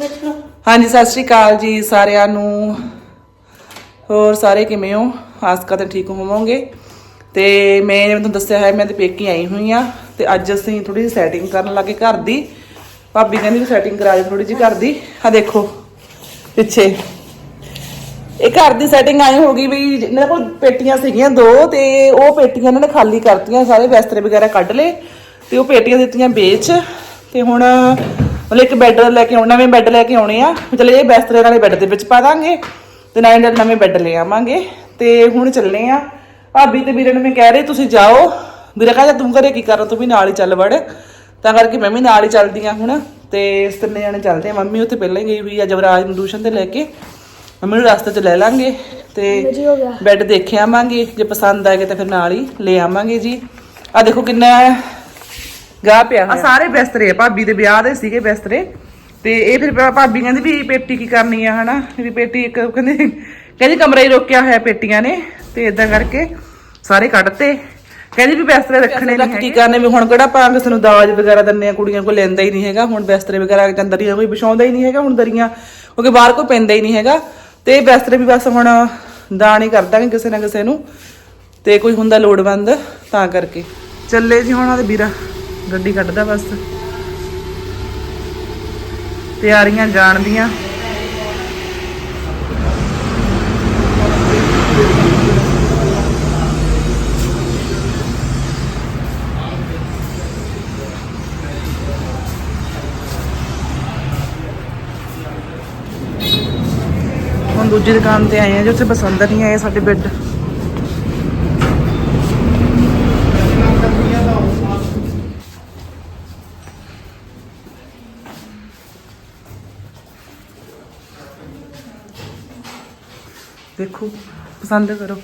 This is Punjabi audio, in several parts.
ਹਾਂਜੀ, ਸਤਿ ਸ਼੍ਰੀ ਅਕਾਲ ਜੀ ਸਾਰਿਆਂ ਨੂੰ। ਹੋਰ ਸਾਰੇ ਕਿਵੇਂ ਹੋ? ਆਸ ਕਰਦੇ ਠੀਕ ਹੋਵੋਗੇ। ਤੇ ਮੈਂ ਜਿਵੇਂ ਤੁਹਾਨੂੰ ਦੱਸਿਆ ਹੈ, ਮੈਂ ਤੇ ਪੇਕੀ ਆਈ ਹੋਈ ਆ ਤੇ ਅੱਜ ਅਸੀਂ ਥੋੜੀ ਜਿਹੀ ਸੈਟਿੰਗ ਕਰਨ ਲੱਗੇ ਘਰ ਦੀ। ਭਾਬੀ ਕਹਿੰਦੀ ਵੀ ਸੈਟਿੰਗ ਕਰਾ ਦੇ ਥੋੜੀ ਜਿਹੀ ਘਰ ਦੀ। ਆ ਦੇਖੋ, ਪਿੱਛੇ। ਇਹ ਘਰ ਦੀ ਸੈਟਿੰਗ ਆਈ ਹੋ ਗਈ ਵੀ ਇਹਨਾਂ ਕੋਲ ਪੇਟੀਆਂ ਸੀਗੀਆਂ ਦੋ ਤੇ ਉਹ ਪੇਟੀਆਂ ਇਹਨਾਂ ਨੇ ਖਾਲੀ ਕਰਤੀਆਂ, ਸਾਰੇ ਬਿਸਤਰੇ ਵਗੈਰਾ ਕੱਢ ਲਏ ਤੇ ਉਹ ਪੇਟੀਆਂ ਦਿੱਤੀਆਂ ਵੇਚ। ਤੇ ਹੁਣ ਮਤਲਬ ਇੱਕ ਬੈੱਡ ਲੈ ਕੇ ਆਉਣਾ ਨਵੇਂ ਬੈੱਡ ਲੈ ਕੇ ਆਉਣੇ ਆ। ਚਲੇ ਇਹ ਬਿਸਤਰੇ ਵਾਲੇ ਬੈੱਡ ਦੇ ਵਿੱਚ ਪਾ ਦਾਂਗੇ ਤੇ ਨਾਲੇ ਨਾਲ ਨਵੇਂ ਬੈੱਡ ਲੈ ਆਵਾਂਗੇ। ਤੇ ਹੁਣ ਚੱਲੇ ਆ। ਭਾਬੀ ਤੇ ਵੀਰੇ ਨੂੰ ਮੈਂ ਕਹਿ ਰਹੀ ਤੁਸੀਂ ਜਾਓ। ਵੀਰੇ ਕਹਿੰਦਾ ਤੂੰ ਘਰੇ ਕੀ ਕਰ ਤੂੰ ਵੀ ਨਾਲ ਹੀ ਚੱਲ ਵੜ। ਤਾਂ ਕਰਕੇ ਮੈਂ ਵੀ ਨਾਲ ਹੀ ਚੱਲਦੀ ਆ ਹੁਣ। ਤੇ ਇਸ ਤਿੰਨੇ ਜਾਣੇ ਚੱਲਦੇ ਆ। ਮੰਮੀ ਉੱਥੇ ਪਹਿਲਾਂ ਹੀ ਗਈ ਹੋਈ ਆ ਜਵਰਾਜ ਨੂੰ ਟਿਊਸ਼ਨ ਤੇ ਲੈ ਕੇ। ਮੰਮੀ ਨੂੰ ਰਸਤੇ 'ਚ ਲੈ ਲਾਂਗੇ। ਤੇ ਬੈੱਡ ਦੇਖ ਆਵਾਂਗੇ। ਜੇ ਪਸੰਦ ਆ ਗਿਆ ਤਾਂ ਫਿਰ ਨਾਲ ਹੀ ਲੈ ਆਵਾਂਗੇ ਜੀ। ਆ ਦੇਖੋ ਕਿੰਨਾ ਗਾਹ ਪਿਆ ਆ ਸਾਰੇ ਬਿਸਤਰੇ ਆ ਭਾਬੀ ਦੇ ਵਿਆਹ ਦੇ ਸੀਗੇ ਬਿਸਤਰੇ। ਤੇ ਇਹ ਫਿਰ ਭਾ- ਭਾਬੀ ਕਹਿੰਦੀ ਵੀ ਪੇਟੀ ਕੀ ਕਰਨੀ ਆ ਹਨਾ? ਵੀ ਪੇਟੀ ਇੱਕ ਕਹਿੰਦੀ ਕਹਿੰਦੀ ਕਮਰਾ ਹੀ ਰੋਕਿਆ ਹੋਇਆ ਪੇਟੀਆਂ ਨੇ ਤੇ ਇਦਾਂ ਕਰਕੇ ਸਾਰੇ ਕੱਢਤੇ। ਕਹਿੰਦੀ ਵੀ ਬਿਸਤਰੇ ਰੱਖਣੇ ਨਹੀਂ ਕੀ ਕਰਨੇ? ਵੀ ਹੁਣ ਕਿਹੜਾ ਆਪਾਂ ਕਿਸੇ ਨੂੰ ਦਾਜ ਵਗੈਰਾ ਦਿੰਨੇ ਆ ਕੁੜੀਆਂ ਕੋਲ ਲੈਂਦਾ ਹੀ ਨਹੀਂ ਹੈਗਾ। ਹੁਣ ਬਿਸਤਰੇ ਵਗੈਰਾ ਚੰਦਰੀਆਂ ਕੋਈ ਵਿਛਾਉਂਦਾ ਹੀ ਨਹੀਂ ਹੈਗਾ ਹੁਣ ਦਰੀਆਂ ਕਿਉਂਕਿ ਬਾਹਰ ਕੋਈ ਪੈਂਦਾ ਹੀ ਨਹੀਂ ਹੈਗਾ। ਤੇ ਇਹ ਬਿਸਤਰੇ ਵੀ ਬਸ ਹੁਣ ਦਾਨ ਹੀ ਕਰ ਦਾਂਗੇ ਕਿਸੇ ਨਾ ਕਿਸੇ ਨੂੰ। ਤੇ ਕੋਈ ਹੁੰਦਾ ਲੋੜਵੰਦ ਤਾਂ ਕਰਕੇ। ਚੱਲੇ ਜੀ ਹੁਣ ਉਹਦੇ ਵੀਰਾ। ਗੱਡੀ ਕੱਢਦਾ ਬਸ। ਤਿਆਰੀਆਂ ਜਾਣ ਦੀਆਂ ਹੁਣ ਦੂਜੀ ਦੁਕਾਨ ਤੇ ਆਏ ਆ ਜੋ, ਉੱਥੇ ਪਸੰਦ ਨਹੀਂ ਆਏ ਸਾਡੇ ਬੈੱਡ ਦੇਖੋ, ਪਸੰਦ ਕਰੋ।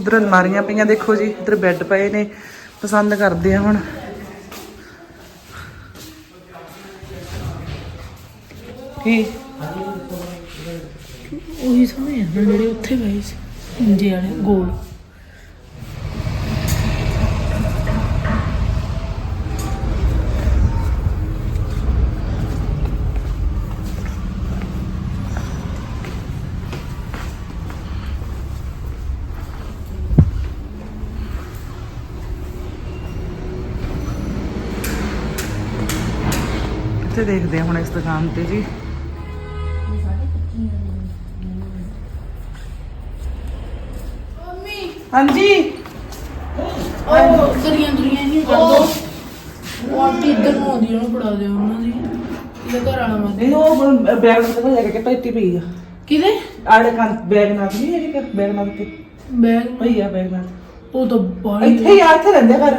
ਇਧਰ ਅਲਮਾਰੀਆਂ ਪਈਆਂ, ਦੇਖੋ ਜੀ, ਇਧਰ ਬੈੱਡ ਪਏ ਨੇ, ਪਸੰਦ ਕਰਦੇ ਆ ਹੁਣ। ਕੀ? ਉਹੀ ਸਮੇਂ ਆ, ਜਿਹੜੇ ਉੱਥੇ ਪਏ ਸੀ ਇੰਜੇ ਵਾਲੇ, ਗੋਲ। ਇੱਥੇ ਦੇਖਦੇ ਆ ਹੁਣ ਇਸ ਦੁਕਾਨ ਤੇ ਜੀ। ਹਾਂਜੀ। ਉਹ ਦਰੀਆਂ ਦਰੀਆਂ ਨਹੀਂ ਕਰ ਦੋ। ਉਹ ਆਂਟੀ ਇੱਧਰ ਨੂੰ ਆਉਂਦੀ ਉਹਨੂੰ ਫੜਾ ਦਿਓ ਉਹਨਾਂ ਦੀ। ਇਹਦੇ ਘਰ ਵਾਲਾ ਮਤ ਇਹ ਉਹ ਬੈਗ ਨੂੰ ਲੈ ਕੇ ਪੈਟੀ ਪਈ ਆ। ਕਿਹਦੇ? ਆੜੇ ਕੰਨ ਬੈਗ ਨਾਲ ਨਹੀਂ ਹੈ ਕਿ ਬੈਗ ਨਾਲ ਤੇ ਬੈਗ ਪਈ ਆ ਬੈਗ ਨਾਲ। ਉਹ ਤਾਂ ਬਾਹਲੀ ਇੱਥੇ ਹੀ ਆ ਇੱਥੇ ਰਹਿੰਦੇ ਘਰ।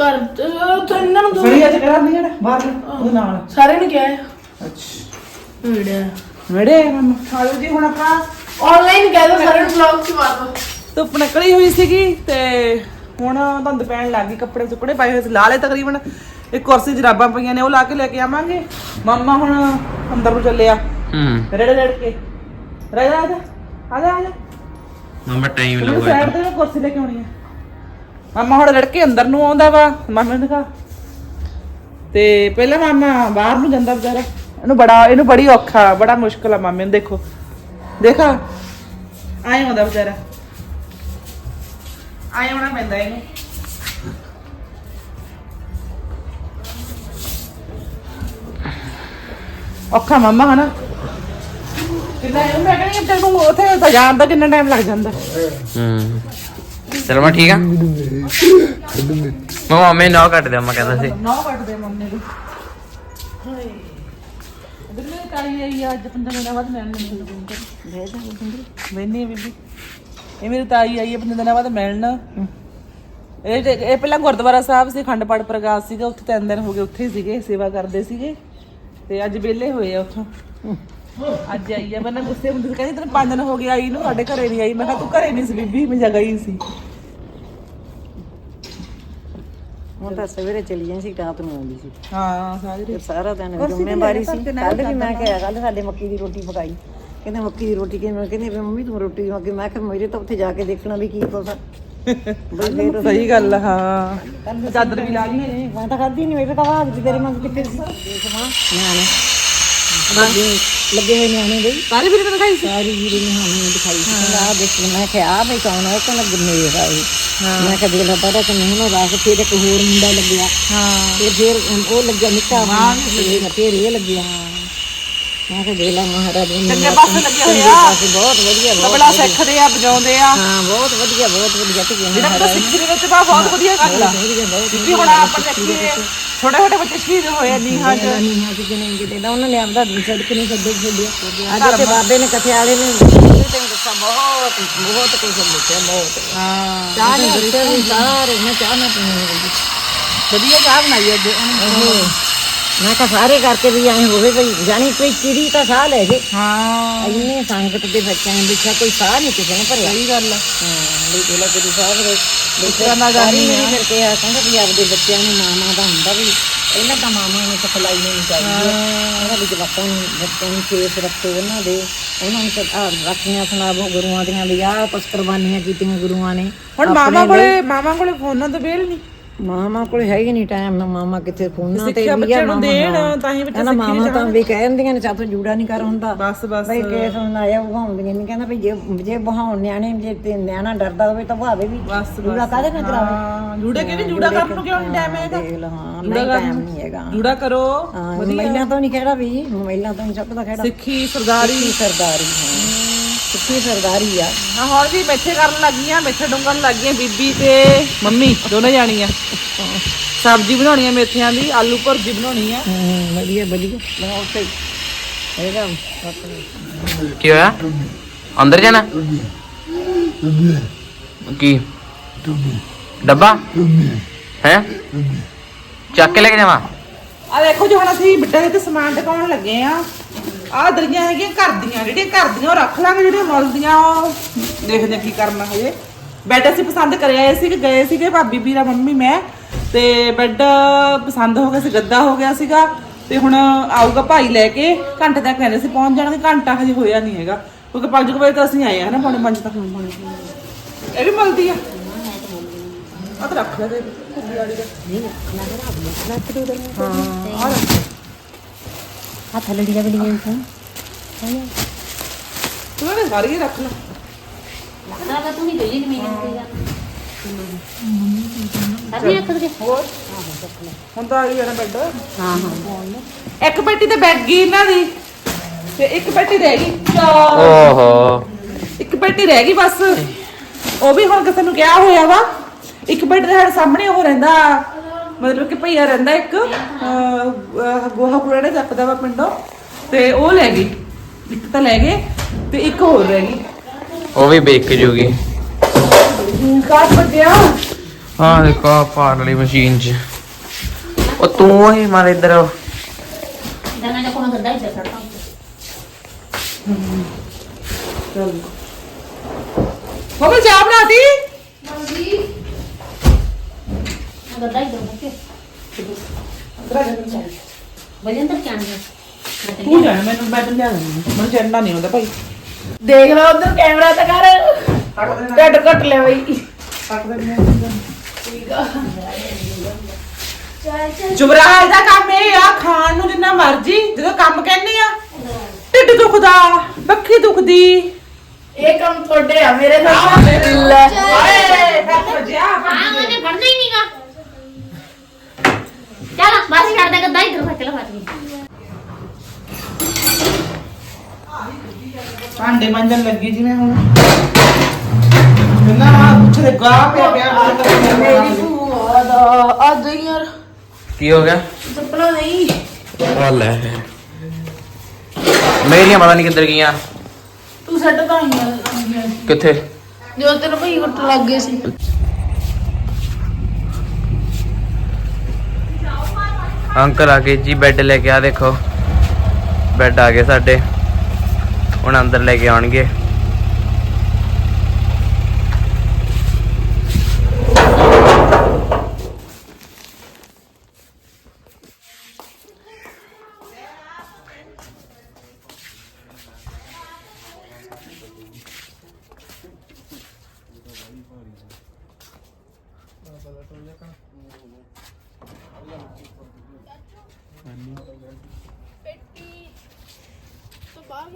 ਘਰ ਤੇ ਉੱਥੇ ਇਹਨਾਂ ਨੂੰ ਦੋ- ਸੜੀ ਅੱਜ ਕਰਾਂਦੀ ਜਿਹੜਾ? ਬਾਹਰ ਉਹਦੇ ਨਾਲ। ਸਾਰਿਆਂ ਨੇ ਕਿਹਾ ਹੈ। ਅੱਛਾ। ਵੀੜਿਆ ਮੇਰੇ ਮਮ ਹਾਲੋ ਜੀ ਹੁਣ ਆਪਾਂ ਆਨਲਾਈਨ ਕਹਿ ਦੋ ਸਾਰਿਆਂ ਨੂੰ ਬਲੌਗ ਚ ਪਾ ਦੋ। ਧੁੱਪ ਨਿਕਲੀ ਹੋਈ ਸੀਗੀ ਤੇ ਹੁਣ ਧੁੰਦ ਪੈਣ ਲੱਗ ਗਈ ਕੱਪੜੇ ਸੁੱਕਣੇ ਪਾਏ ਹੋਏ ਸੀ। ਲਾ ਲਏ ਤਕਰੀਬਨ ਇੱਕ ਕੁਰਸੀ ਜਰਾਬਾਂ ਪਈਆਂ ਨੇ ਉਹ ਲਾ ਕੇ ਲੈ ਕੇ ਆਵਾਂਗੇ। ਮੰਮਾ ਹੁਣ ਅੰਦਰ ਨੂੰ ਚੱਲਿਆ। ਹੂੰ। ਰੜ ਰੜ ਕੇ। ਰਹਿ ਜਾ ਆ ਜਾ। ਆ ਜਾ ਆ ਜਾ। ਟਾਈਮ ਮੈਨੂੰ ਲੱਗੂਗਾ ਸਾਈਡ ਤੇ ਨਾ ਕੁਰਸੀ ਲੈ ਕੇ ਆਉਣੀ ਆ। ਮਾਮਾ ਹੁਣ ਰੜ ਕੇ ਅੰਦਰ ਨੂੰ ਆਉਂਦਾ ਵਾ। ਮਾਮੇ ਨੂੰ ਦਿਖਾ। ਤੇ ਪਹਿਲਾਂ ਮਾਮਾ ਬਾਹਰ ਨੂੰ ਜਾਂਦਾ ਵਿਚਾਰਾ। ਇਹਨੂੰ ਬੜਾ ਇਹਨੂੰ ਬੜੀ ਔਖਾ ਬੜਾ ਮੁਸ਼ਕਲ ਆ ਮਾਮੇ ਨੂੰ ਦੇਖੋ। ਦੇਖਾ? ਆਏ ਆਉਂਦਾ ਵਿਚਾਰਾ। ਆਏ ਆਉਣਾ ਪੈਂਦਾ ਇਹਨੂੰ। ਔਖਾ ਮਾਮਾ ਹਨਾ? ਕਿੰਨਾ ਇਹ ਮੈਂ ਕਹਿੰਦੀ ਉੱਥੇ ਤਾਂ ਜਾਣ ਦਾ ਕਿੰਨਾ ਟਾਈਮ ਲੱਗ ਜਾਂਦਾ। ਹੂੰ। ਚਲੋ ਠੀਕ ਆ। ਮਮਾ ਮੈਂ ਨਾ ਕੱਟ ਦਿਆ ਮੈਂ ਕਹਿੰਦਾ ਸੀ। ਨੌ ਕੱਟਦੇ ਮੰਮੀ ਨੂੰ। ਹਾਏ। ਬਿੱਲੇ ਕਾਲੀ ਆਈ ਅੱਜ 15 ਦਿਨਾਂ ਬਾਅਦ ਮਿਲਣ ਮੈਨੂੰ ਬਹਿ ਜਾ ਬੀਬੀ। ਇਹ ਮੇਰੀ ਤਾਈ ਆਈ ਹੈ 15 ਦਿਨਾਂ ਬਾਅਦ ਮਿਲਣ। ਇਹ ਇਹ ਪਹਿਲਾਂ ਗੁਰਦੁਆਰਾ ਸਾਹਿਬ ਸੀ, ਖੰਡ ਪਾਠ ਪ੍ਰਕਾਸ਼ ਸੀਗਾ, ਉੱਥੇ ਤਿੰਨ ਦਿਨ ਹੋ ਗਏ ਉੱਥੇ ਸੀਗੇ, ਸੇਵਾ ਕਰਦੇ ਸੀਗੇ। ਤੇ ਅੱਜ ਵਿਹਲੇ ਹੋਏ ਆ ਉੱਥੋਂ। ਅੱਜ ਆਈ ਆ ਬੰਨਾ ਗੁੱਸੇ ਹੁੰਦੀ ਸੀ, ਕਹਿੰਦੀ ਤੈਨੂੰ ਪੰਜ ਦਿਨ ਹੋ ਗਏ ਆਈ ਨੂੰ, ਸਾਡੇ ਘਰੇ ਨਹੀਂ ਆਈ। ਮੈਂ ਕਿਹਾ ਤੂੰ ਘਰੇ ਨਹੀਂ ਸੀ ਬੀਬੀ, ਮੈਂ ਜਗ੍ਹਾ ਹੀ ਸੀ। ਹੁਣ ਤਾਂ ਸਵੇਰੇ ਚਲੀ ਜਾਂਦੀ ਸੀ ਰਾਤ ਨੂੰ ਆਉਂਦੀ ਸੀ। ਹਾਂ ਸਾਰੇ ਦਿਨ। ਜ਼ਿੰਮੇਵਾਰੀ ਸੀ। ਕੱਲ ਵੀ ਮੈਂ ਕਿਹਾ ਕੱਲ ਸਾਡੇ ਮੱਕੀ ਦੀ ਰੋਟੀ ਪਕਾਈ। ਕਹਿੰਦੇ ਮੱਕੀ ਦੀ ਰੋਟੀ ਕਿਵੇਂ? ਕਹਿੰਦੇ ਵੀ ਮੰਮੀ ਤੂੰ ਰੋਟੀ ਮੈਂ ਕਿਹਾ ਮੇਰੇ ਤਾਂ ਉੱਥੇ ਜਾ ਕੇ ਦੇਖਣਾ ਵੀ ਕੀ ਆ। ਸਹੀ ਗੱਲ ਹਾਂ। ਚਾਦਰ ਵੀ ਲਾ ਲਈ ਮੈਂ ਤਾਂ ਖਾਦੀ ਨਹੀਂ ਮੇਰੇ ਤਾਂ ਦੀ ਤੇਰੀ ਮੰਗ ਕਿੱਥੇ ਸੀ? ਨਿਆਣੇ ਲੱਗੇ ਲੱਗੇ ਹੋਏ ਨਿਆਣੇ ਦੇ ਸਾਰੇ ਵੀਰੇ ਨੇ ਖਾਈ ਸੀ। ਸਾਰੀ ਵੀਰੇ ਨੇ ਸਾਨੂੰ ਦਿਖਾਈ ਸੀ। ਕਹਿੰਦਾ ਆ ਦੇਖ ਮੈਂ ਕਿਹਾ ਆ ਬਈ ਕੌਣ ਹੈ ਕਹਿੰਦਾ ਗੁਰਮੇਲ ਆ ਇਹ। ਮੈਂ ਕਿਹਾ ਦੇਖ ਲਾ ਪਤਾ ਕਿ ਨਹੀਂ ਨਾ ਰਾਸ ਫਿਰ ਇੱਕ ਹੋਰ ਮੁੰਡਾ ਲੱਗਿਆ। ਹਾਂ। ਤੇ ਫਿਰ ਉਹ ਲੱਗਿਆ ਨਿੱਕਾ ਫਿਰ ਇਹ ਲੱਗਿਆ। ਮੈਂ ਕਿਹਾ ਦੇਖ ਲਾ ਮਹਾਰਾਜ ਨੇ ਚੰਗੇ ਪਾਸੇ ਲੱਗੇ ਹੋਏ ਆ। ਬਹੁਤ ਵਧੀਆ ਬਹੁਤ ਤਬਲਾ ਸਿੱਖਦੇ ਆ ਵਜਾਉਂਦੇ ਆ। ਹਾਂ ਬਹੁਤ ਵਧੀਆ ਬਹੁਤ ਵਧੀਆ ਤੇ ਜਿਹੜਾ ਬੰਦਾ ਸਿੱਖੀ ਦੇ ਵਿੱਚ ਬਾ ਬਹੁਤ ਵਧੀਆ ਗੱਲ ਆ ਕਿਉਂਕਿ ਹੁਣ ਆਪਾਂ ਦੇਖੀਏ ਛੋਟੇ ਛੋਟੇ ਬੱਚੇ ਸ਼ਹੀਦ ਹੋਏ ਆ ਨੀਹਾਂ 'ਚ। ਨਹੀਂ ਹਾਂ ਕਿ ਨਹੀਂ ਕਿਤੇ ਤਾਂ ਉਹਨਾਂ ਨੇ ਆਪਦਾ ਸੜਕ ਨਹੀਂ ਛੱਡੇ ਛੱਡਿਆ ਅੱਜ ਤੇ ਬਾਬੇ ਨੇ ਕਥੇ ਵਾਲੇ ਨੇ। ਤੈਨੂੰ ਦੱਸਾਂ ਬਹੁਤ ਬਹੁਤ ਕੁਝ ਲਿਖਿਆ ਬਹੁਤ। ਹਾਂ ਚਾਹ ਨੇ ਦੱਸਿਆ ਵੀ ਸਾਰੇ ਮੈਂ ਚਾਹ ਨਾ ਪੀਣੀ ਵਧੀਆ ਚਾਹ ਬਣਾਈ ਅੱਜ। ਉਹਨੇ। ਮੈਂ ਕਿਹਾ ਸਾਰੇ ਕਰਕੇ ਵੀ ਐਂ ਹੋਵੇ ਭਈ ਜਾਨੀ ਕੋਈ ਚਿੜੀ ਤਾਂ ਸਾਹ ਲੈ ਜੇ। ਹਾਂ। ਇੰਨੇ ਸੰਗਤ ਦੇ ਬੱਚਿਆਂ ਨੇ ਦੇਖਿਆ ਕੋਈ ਸਾਹ ਨਹੀਂ ਕਿਸੇ ਨੇ ਭਰਿਆ। ਸਹੀ ਗੱਲ ਆ। ਹਾਂ ਵੀ ਕੋਲਾ ਗੁਰੂ ਸਾਹਿਬ ਦੇ ਬੱਚਿਆਂ ਨਾਲ ਸਾਰੀ ਮੇਰੀ ਫਿਰ ਕਿਹਾ ਕਹਿੰਦਾ ਵੀ ਆਪਦੇ ਬੱਚਿਆਂ ਨੂੰ ਮਾਮਾ ਦਾ ਹੁੰਦਾ ਵੀ ਇਹਨਾਂ ਤਾਂ ਮਾਮਾ ਨੂੰ ਸਿਖਲਾਈ ਨਹੀਂ ਚਾਹੀਦੀ ਉਹਨਾਂ ਦੇ ਜਵਾਕਾਂ ਨੂੰ ਬੱਚਿਆਂ ਨੂੰ ਸੇਫ ਰੱਖੋ ਉਹਨਾਂ ਦੇ। ਉਹਨਾਂ ਨੂੰ ਤਾਂ ਰੱਖੀਆਂ ਸੁਣਾਵੋ ਗੁਰੂਆਂ ਦੀਆਂ ਵੀ ਆਹ ਕੁਛ ਕੁਰਬਾਨੀਆਂ ਕੀਤੀਆਂ ਗੁਰੂਆਂ ਨੇ। ਹੁਣ ਮਾਮਾ ਕੋਲੇ ਮਾਮਾ ਕੋਲੇ ਫੋਨਾਂ ਤੋਂ ਵੇਲ ਨਹੀਂ। ਮਾਮਾ ਕੋਲ ਹੈ ਹੀ ਨਹੀਂ ਟਾਈਮ ਮਾਮਾ ਕਿੱਥੇ ਫੋਨਾਂ ਤੇ ਵੀ ਆ ਨੂੰ ਮਾਮਾ। ਦੇਣ, ਹਾਂ। ਤਾਂ ਹੀ ਬੱਚੇ ਕਹਿੰਦਾ ਮਾਮਾ ਤਾਂ ਵੀ ਕਹਿ ਦਿੰਦੀਆਂ ਨੇ ਚਾਤੋਂ ਜੂੜਾ ਨਹੀਂ ਕਰ ਹੁੰਦਾ। ਬਸ ਬਸ। ਬਈ ਕੇਸ ਹੁਣ ਆਇਆ ਬਹਾਉਂਦੀਆਂ ਨਹੀਂ ਕਹਿੰਦਾ ਵੀ ਜੇ ਜੇ ਬਹਾਉਣ ਨਿਆਣੇ ਜੇ ਤੇ ਨਿਆਣਾ ਡਰਦਾ ਹੋਵੇ ਤਾਂ ਬਹਾਵੇ ਵੀ। ਬਸ ਜੂੜਾ ਕਾਹਦੇ ਨਾਲ ਕਰਾਵੇ? ਹਾਂ ਜੂੜਾ ਕਿਹਨੇ ਜੂੜਾ ਕਰਨ ਨੂੰ ਕਿਉਂ ਟਾਈਮ ਦੇਖ ਲਾ ਹਾਂ ਨਹੀਂ ਟਾਈਮ ਨਹੀਂ ਹੈਗਾ। ਜੂੜਾ ਕਰੋ ਹਾਂ ਮਹਿਲਾ ਤੋਂ ਨਹੀਂ ਖੜਾ ਵੀ ਮਹਿਲਾ ਤੋਂ ਨਹੀਂ ਸਭ ਦਾ ਖੜਾ ਸਿੱਖੀ ਸਰਦਾਰੀ। ਸਿੱਖੀ ਸਰਦਾਰੀ ਹਾਂ। ਸਿੱਖੀ ਸਰਦਾਰੀ ਆ? ਹਾਂ ਹੁਣ ਵੀ ਮੇਥੇ ਕਰਨ ਲੱਗੀਆਂ ਮੇਥੇ ਡੁੰਗਣ ਲੱਗੀਆਂ ਬੀਬੀ ਤੇ ਮੰਮੀ ਦੋਨੇ ਜਾਣੀਆਂ। ਸਬਜ਼ੀ ਬਣਾਉਣੀ ਆ ਮੇਥਿਆਂ ਦੀ ਆਲੂ ਭੁਰਜੀ ਬਣਾਉਣੀ ਆ। ਹੂੰ ਵਧੀਆ ਵਧੀਆ। ਮੈਂ ਉੱਥੇ। ਆਪਣੇ ਕੀ ਹੋਇਆ? ਅੰਦਰ ਜਾਣਾ? ਕੀ? ਡੱਬਾ? ਹੈ? ਚੱਕ ਕੇ ਲੈ ਕੇ ਜਾਵਾਂ? ਆ ਦੇਖੋ ਜੀ ਹੁਣ ਅਸੀਂ ਬਿੱਟਾ ਤੇ ਸਮਾਨ ਟਿਕਾਉਣ ਲੱਗੇ ਆ। ਆ ਦਰੀਆਂ ਹੈਗੀਆਂ ਘਰ ਦੀਆਂ, ਜਿਹੜੀਆਂ ਘਰ ਦੀਆਂ ਉਹ ਰੱਖ ਲਾਂਗੇ, ਜਿਹੜੀਆਂ ਮੁੱਲ ਉਹ ਦੇਖਦੇ ਆ ਕੀ ਕਰਨਾ ਹਜੇ। ਬੈੱਡ ਅਸੀਂ ਪਸੰਦ ਕਰਿਆ ਆਏ ਸੀ ਕਿ ਗਏ ਸੀਗੇ ਭਾਬੀ, ਵੀਰਾ, ਮੰਮੀ, ਮੈਂ, ਤੇ ਬੈੱਡ ਪਸੰਦ ਹੋ ਗਿਆ ਸੀ, ਗੱਦਾ ਹੋ ਗਿਆ ਸੀਗਾ, ਤੇ ਹੁਣ ਆਊਗਾ ਭਾਈ ਲੈ ਕੇ, ਘੰਟੇ ਤੱਕ ਕਹਿੰਦੇ ਸੀ ਪਹੁੰਚ ਜਾਣਗੇ, ਘੰਟਾ ਹਜੇ ਹੋਇਆ ਨਹੀਂ ਹੈਗਾ, ਕਿਉਂਕਿ 5 ਵਜੇ ਤਾਂ ਅਸੀਂ ਆਏ ਹਾਂ ਨਾ ਪੌਣੇ 5 ਤੱਕ। ਪਹੁੰਚੇ ਇਹ ਵੀ ਮਲਦੀ ਆ। ਆ ਤਾਂ ਰੱਖ ਲੈ ਦੇ। ਆ ਥੱਲੇ ਵੀ ਲੀਆਂ ਸੀ ਤੂੰ ਇਹ ਸਾਰੀ ਹੀ ਰੱਖ ਲੈ। ਲੱਗਦਾ ਤੂੰ ਹੀ। ਗਈ ਨਹੀਂ ਮੈਂ ਅਭੀ ਰੱਖ ਦੇ ਹੁਣ ਤਾਂ ਆ ਹੀ ਜਾਣਾ ਬੈੱਡ। ਹਾਂ ਹਾਂ। ਇੱਕ ਪੇਟੀ ਤੇ ਬੈਗ ਗਈ ਇਹਨਾਂ ਦੀ। ਤੇ ਇੱਕ ਪੇਟੀ ਰਹਿ ਗਈ। ਓਹੋ। ਇੱਕ ਪੇਟੀ ਰਹਿ ਗਈ ਬਸ। ਉਹ ਵੀ ਹੁਣ ਕਿਸੇ ਨੂੰ ਕਿਹਾ ਹੋਇਆ ਵਾ। ਇੱਕ ਪੇਟੀ ਦੇ ਸਾਡੇ ਸਾਹਮਣੇ ਉਹ ਰਹਿੰਦਾ। ਮਤਲਬ ਕਿ ਭਈਆ ਰਹਿੰਦਾ ਇੱਕ ਗੋਹਾ ਕੁੜੇ ਚੱਕਦਾ ਵਾ ਪਿੰਡੋਂ ਤੇ ਉਹ ਲੈ ਗਈ ਇੱਕ ਤਾਂ ਲੈ ਗਏ ਤੇ ਇੱਕ ਹੋਰ ਰਹਿ ਗਈ। ਉਹ ਵੀ ਵੇਚ ਜੂਗੀ। ਕਾਟ ਵੱਡਿਆ? ਹਾਂ ਦੇਖੋ ਆਹ ਪਾੜ ਵਾਲੀ ਮਸ਼ੀਨ 'ਚ। ਉਹ ਤੂੰ ਹੀ ਮਾਰ ਇੱਧਰ ਦਨਾ ਜਾ ਕੋਣ ਗੱਦਾ ਇੱਧਰ ਖੜਦਾ ਚਲ। ਮੰਮੀ ਚਾਹ ਬਣਾਤੀ? ਗੱਦਾ ਇੱਧਰ ਮੁੱਕੇ ਬਜਿੰਦਰ ਕਿਆਂ ਨੇ ਤੂੰ ਜਾਣਾ ਮੈਨੂੰ ਮੈਂ ਤਾਂ ਲਿਆ ਦਿੰਦੀ ਹਾਂ। ਮੈਨੂੰ ਚੰਡਾ ਨਹੀਂ ਹੁੰਦਾ ਭਾਈ। ਦੇਖ ਲਓ ਉਧਰ ਕੈਮਰਾ ਤਾਂ ਕਰ। ਕੱਟ ਕੱਟ ਲੈ ਬਈ। ਕੱਟ ਦੇ ਜੁਬਰਾਜ ਦਾ ਕੰਮ ਇਹ ਆ ਖਾਣ ਨੂੰ ਜਿੰਨਾ ਮਰਜ਼ੀ ਜਦੋਂ ਕੰਮ ਕਹਿੰਦੇ ਆ ਢਿੱਡ ਦੁਖਦਾ ਬੱਖੀ ਦੁਖਦੀ। ਇਹ ਕੰਮ ਤੁਹਾਡੇ ਆ ਮੇਰੇ ਨਾਲ। ਲੈ ਹਾਏ ਕੱਟ ਵਜਿਆ। ਹਾਂ ਉਹਨੇ ਫੜਨਾ ਹੀ ਨਹੀਂਗਾ ਚੱਲ ਬਸ ਛੱਡ ਦੇ ਗੱਦਾ ਇੱਧਰ ਫੜ ਚਲੋ ਫੜ ਗਈ ਭਾਂਡੇ ਮੰਜਣ ਲੱਗੀ ਜਿਵੇਂ ਹੁਣ ਨਾ ਕੁਛ ਦੇ ਗਾ ਪਿਆ ਪਿਆ ਮੇਰੀ ਭੂਆ ਦਾ ਅੱਜ ਯਾਰ ਕੀ ਹੋ ਗਿਆ ਚੱਪਲਾਂ ਨਹੀਂ ਆ ਲੈ ਮੇਰੀਆਂ ਪਤਾ ਨਹੀਂ ਕਿੱਧਰ ਗਈਆਂ ਤੂੰ ਸੱਟ ਤਾਂ ਆਈਆਂ ਕਿੱਥੇ ਜੋ ਤੈਨੂੰ ਭਈ ਕੁੱਟ ਲੱਗ ਗਏ ਸੀ ਅੰਕਲ ਆ ਗਏ ਜੀ ਬੈੱਡ ਲੈ ਕੇ ਆ ਦੇਖੋ। ਬੈੱਡ ਆ ਗਏ ਸਾਡੇ। ਹੁਣ ਅੰਦਰ ਲੈ ਕੇ ਆਉਣਗੇ ਬਾਹਰ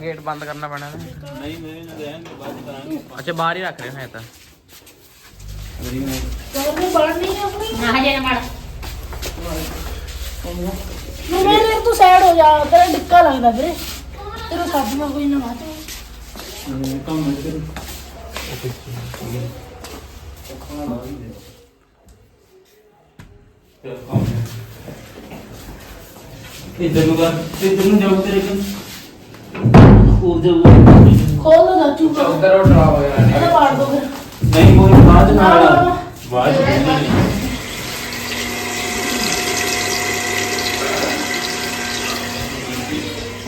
ਗੇਟ ਬੰਦ ਕਰਨਾ ਪੈਣਾ ਨਹੀਂ ਨਹੀਂ ਰਹਿਣ ਬਾਅਦ ਕਰਾਂਗੇ ਅੱਛਾ ਬਾਹਰ ਹੀ ਰੱਖ ਰਹੇ ਹਾਂ ਇਹ ਤਾਂ। ਤੁਹਾਨੂੰ ਬਾਹਰ ਨਹੀਂ ਆਪਣੀ ਨਾ ਹਜੇ ਨਾ ਮੜ। ਨੂੰ ਮੇਰੇ ਤੂੰ ਸਾਈਡ ਹੋ ਜਾ ਤੇਰਾ ਡਿੱਕਾ ਲੱਗਦਾ ਵੀਰੇ। ਤੇਰਾ ਸੱਜ ਨਾ ਕੋਈ ਨਾ ਮਾਤੇ ਇਧਰ ਨੂੰ ਕਰ ਇਧਰ ਨੂੰ ਜਾਓ ਤੇਰੇ ਕੋਲ? ਉਹ ਜੋ ਖੋਲ ਦੋ ਦਾਚੂ ਉਧਰ ਉਹ ਡਰਾ ਹੋ ਗਿਆ ਇਹਦਾ ਪਾੜ ਦੋ ਫਿਰ। ਨਹੀਂ ਮੋਈ ਬਾਅਦ ਨਾਲ ਨਾ, ਬਾਅਦ ਨਹੀਂ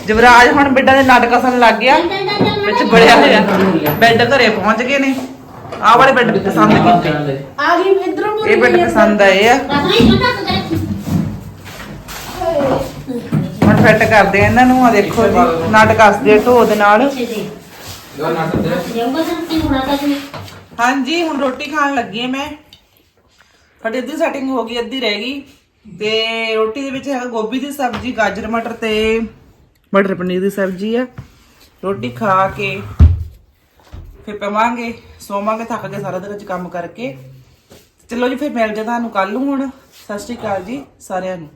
ਜਵਰਾਜ ਹੁਣ ਬਿੱਡਾਂ ਦੇ ਨਾਟਕ ਹੱਸਣ ਲੱਗ ਗਿਆ। ਵਿੱਚ ਬੜਿਆ ਹੋਇਆ। ਬੈੱਡ ਘਰੇ ਪਹੁੰਚ ਗਏ ਨੇ। ਆਹ ਵਾਲੇ ਬੈੱਡ ਪਸੰਦ ਕੀਤੇ। ਆ ਗਈ ਇਧਰੋਂ ਇਹ ਬੈੱਡ ਪਸੰਦ ਆਏ ਆ। ਰਸ ਨਹੀਂ ਸੁਣਦਾ ਤੂੰ ਕਰੇ ਹੁਣ ਫਿੱਟ ਕਰਦੇ ਆ ਇਹਨਾਂ ਨੂੰ ਆ ਦੇਖੋ ਜੀ ਨਾਟਕ ਹੱਸਦੇ ਢੋ ਦੇ ਨਾਲ। ਪਿੱਛੇ ਦੇ। ਜਾਊਗਾ ਤਾਂ ਤੇ ਹੁਣਾ ਤਾਂ ਤੂੰ ਹਾਂਜੀ ਹੁਣ ਰੋਟੀ ਖਾਣ ਲੱਗੀ ਆ ਮੈਂ। ਸਾਡੀ ਅੱਧੀ ਸੈਟਿੰਗ ਹੋ ਗਈ ਅੱਧੀ ਰਹਿ ਗਈ। ਤੇ ਰੋਟੀ ਦੇ ਵਿੱਚ ਹੈਗਾ ਗੋਭੀ ਦੀ ਸਬਜ਼ੀ ਗਾਜਰ ਮਟਰ ਤੇ ਮਟਰ ਪਨੀਰ ਦੀ ਸਬਜ਼ੀ ਆ। ਰੋਟੀ ਖਾ ਕੇ ਫਿਰ ਪਵਾਂਗੇ। ਸੋਵਾਂਗੇ ਥੱਕ ਕੇ ਸਾਰਾ ਦਿਨ ਅੱਜ ਕੰਮ ਕਰਕੇ। ਚਲੋ ਜੀ, ਫਿਰ ਮਿਲ ਜਾ ਤੁਹਾਨੂੰ ਕੱਲ ਨੂੰ ਹੁਣ। ਸਤਿ ਸ਼੍ਰੀ ਅਕਾਲ ਜੀ ਸਾਰਿਆਂ ਨੂੰ।